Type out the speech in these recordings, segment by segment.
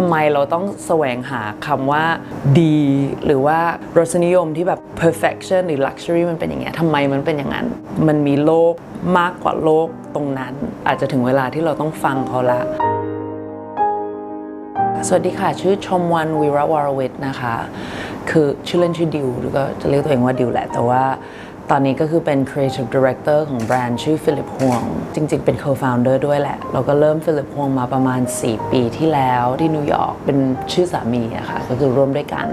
ทำไมเราต้องแสวงหาคำว่าดี หรือว่ารสนิยมที่แบบ perfection หรือ luxury มันเป็นอย่างเงี้ยทำไมมันเป็นอย่างนั้น มันมีโลกมากกว่าโลกตรงนั้น อาจจะถึงเวลาที่เราต้องฟังเขาละสวัสดีค่ะ ชื่อชมวันวีระวรวิทย์นะคะ คือชื่อเล่นชื่อดิวหรือก็จะเรียกตัวเองว่าดิวแหละแต่ว่า ตอนนี้ก็คือเป็น Creative Director ของแบรนด์ชื่อฟิลิปฮวง จริง ๆ เป็น Co-founder ด้วยแหละ เราก็เริ่มฟิลิปฮวงมาประมาณ 4 ปีที่แล้วที่นิวยอร์กเป็นชื่อสามีอะค่ะก็คือร่วมด้วยกัน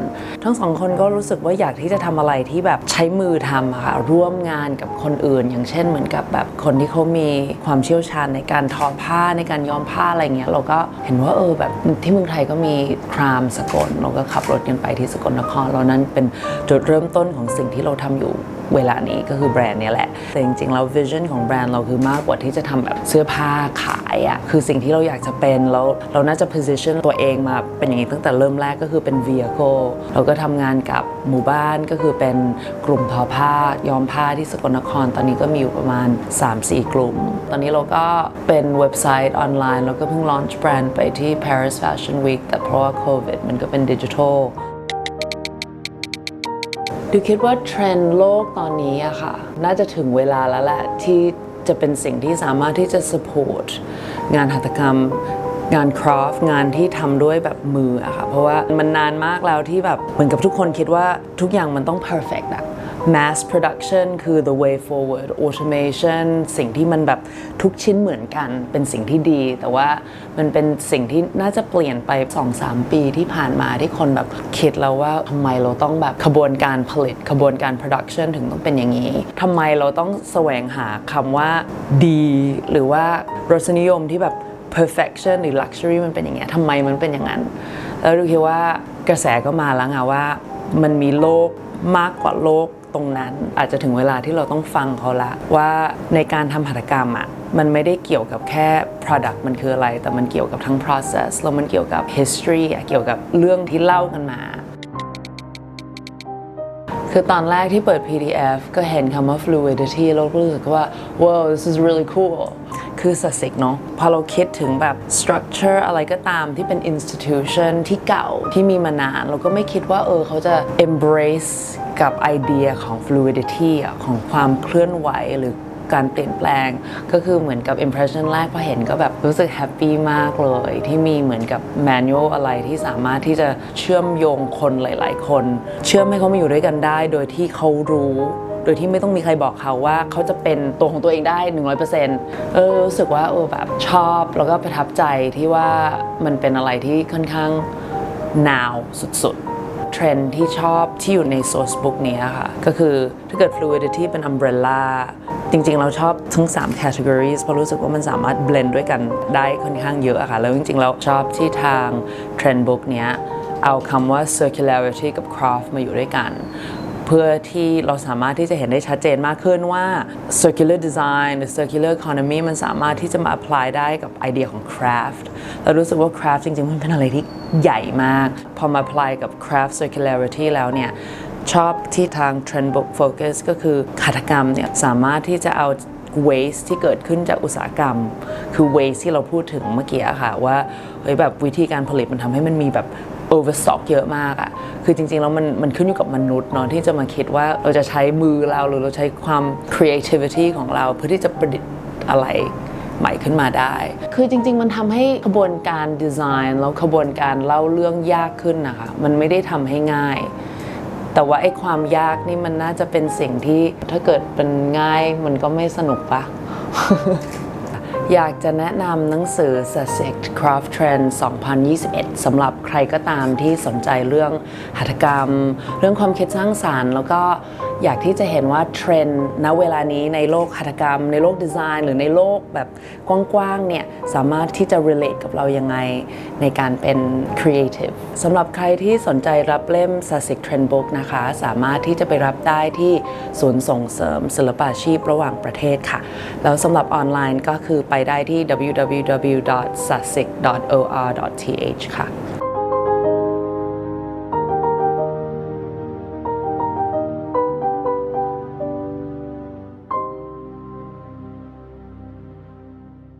ทั้งสองคนก็รู้สึกว่าอยากที่จะทำอะไรที่แบบใช้มือทำอะค่ะร่วมงานกับคนอื่น อย่างเช่นเหมือนกับแบบคนที่เขามีความเชี่ยวชาญในการทอผ้าในการย้อมผ้าอะไรเงี้ยเราก็เห็นว่าเออแบบที่เมืองไทยก็มีครามสกลเราก็ขับรถกันไปที่สกลนครแล้วนั้นเป็นจุดเริ่มต้นของสิ่งที่เราทำอยู่เวลานี้ก็คือแบรนด์นี้แหละ แต่จริงๆแล้ววิชั่นของแบรนด์เราคือมากกว่าที่จะทำแบบเสื้อผ้าขายอะคือสิ่งที่เราอยากจะเป็นแล้วเราน่าจะ position ตัวเองมาเป็นอย่างนี้ตั้งแต่เริ่มแรกก็คือเป็น vehicle เราก็ทำงานกับหมู่บ้านก็คือเป็นกลุ่มทอผ้าย้อมผ้าที่สกลนคร ตอนนี้ก็มีอยู่ประมาณ 3-4 กลุ่ม ตอนนี้เราก็เป็นเว็บไซต์ออนไลน์ แล้วก็เพิ่ง launch แบรนด์ไปที่ Paris Fashion Week แต่เพราะว่าโควิดมันก็เป็นดิจิทัล ดิวคิดว่าเทรนด์โลกตอนนี้อะค่ะ น่าจะถึงเวลาแล้วแหละที่จะเป็นสิ่งที่สามารถที่จะ support งานหัตถกรรม งานคราฟงานที่ทำด้วยแบบมืออะค่ะ เพราะว่ามันนานมากแล้วที่แบบเหมือนกับทุกคนคิดว่าทุกอย่างมันต้อง perfect อะ mass production คือ the way forward automation สิ่งที่มันแบบทุกชิ้นเหมือนกัน เป็นสิ่งที่ดี แต่ว่ามันเป็นสิ่งที่น่าจะเปลี่ยนไป 2-3 ปีที่ผ่านมาที่คนแบบคิดแล้วว่าทำไมเราต้องแบบขบวนการผลิตขบวนการ production ถึงต้องเป็นอย่างนี้ทำไมเราต้องแสวงหาคำว่าดี หรือว่ารสนิยมที่แบบ perfection หรือ luxury มันเป็นอย่างเงี้ยทำไมมันเป็นอย่างนั้น แล้วดูคิดว่ากระแสก็มาแล้วไงว่า มันมีโลกมากกว่าโลก ตรงนั้น อาจจะถึงเวลาที่เราต้องฟังเขาละว่าในการทำหัตถกรรมอะมันไม่ได้เกี่ยวกับแค่ product มันคืออะไร แต่มันเกี่ยวกับทั้ง process แล้วมันเกี่ยวกับ history เกี่ยวกับเรื่องที่เล่ากันมาคือตอนแรกที่เปิด PDF ก็เห็นคำว่า fluidity แล้วรู้สึกว่า wow this is really cool คือสสิกเนาะพอเราคิดถึงแบบ structure อะไรก็ตามที่เป็น institution ที่เก่าที่มีมานาน เราก็ไม่คิดว่าเออเขาจะ embrace กับไอเดียของ fluidity ของความเคลื่อนไหวหรือการเปลี่ยนแปลงก็คือเหมือนกับ impression แรกพอเห็นก็แบบรู้สึกแฮปปี้มากเลย ที่มีเหมือนกับ manual อะไรที่สามารถที่จะเชื่อมโยงคนหลาย ๆ คน เชื่อมให้เขามาอยู่ด้วยกันได้ โดยที่เขารู้ โดยที่ไม่ต้องมีใครบอกเขาว่าเขาจะเป็นตัวของตัวเองได้ 100%เออรู้สึกว่าเออแบบชอบแล้วก็ประทับใจที่ว่ามันเป็นอะไรที่ค่อนข้าง now สุด ๆ เทรนด์ที่ชอบที่อยู่ใน source book นี้ค่ะ ก็คือถ้าเกิด fluidity เป็น umbrella จริงๆ เราชอบทั้ง 3 categories เพราะรู้สึกว่ามันสามารถ blend ด้วยกันได้ค่อนข้างเยอะอะค่ะ แล้วจริงๆ เราชอบที่ทาง trend book เนี้ยเอาคำว่า circularity กับ craft มาอยู่ด้วยกัน เพื่อที่เราสามารถที่จะเห็นได้ชัดเจนมากขึ้นว่า circular design หรือ circular economy มันสามารถที่จะมา apply ได้กับไอเดียของ craft เรารู้สึกว่า craft จริงๆ มันเป็นอะไรที่ใหญ่มาก พอมา apply กับ craft circularity แล้วเนี่ยชอบที่ทาง Trend Book Focus ก็คือหัตกรรมเนี่ยสามารถที่จะเอา waste ที่เกิดขึ้นจากอุตสาหกรรม คือ waste ที่เราพูดถึงเมื่อกี้ค่ะว่าเฮ้ยแบบวิธีการผลิตมันทำให้มันมีแบบ overstock เยอะมากอะคือจริงๆ แล้วมันมันขึ้นอยู่กับมนุษย์เนาะที่จะมาคิดว่าเราจะใช้มือเราหรือเราใช้ความ creativity ของเราเพื่อที่จะประดิษฐ์อะไรใหม่ขึ้นมาได้ คือจริง ๆ มันทำให้ขบวนการดีไซน์แล้วขบวนการเล่าเรื่องยากขึ้นนะคะ มันไม่ได้ทำให้ง่าย แต่ว่าไอ้ความยากนี่มันน่าจะเป็นสิ่งที่ถ้าเกิดเป็นง่ายมันก็ไม่สนุกปะ อยากจะแนะนำหนังสือ Sussex Craft Trend 2021 สำหรับใครก็ตามที่สนใจเรื่องหัตถกรรม เรื่องความคิดสร้างสารรค์ แล้วก็ อยากที่จะเห็นว่าเทรนด์ณเวลานี้ในโลกหัตถกรรม ในโลกดีไซน์ หรือในโลกแบบกว้างๆเนี่ยสามารถที่จะ relate กับเรายังไงในการเป็น creative สำหรับใครที่สนใจรับเล่ม Sussex Trend Book นะคะ สามารถที่จะไปรับได้ที่ศูนย์ส่งเสริมศิลปาชีพระหว่างประเทศค่ะ แล้วสำหรับออนไลน์ก็คือไปได้ที่ www.sussex.or.th ค่ะ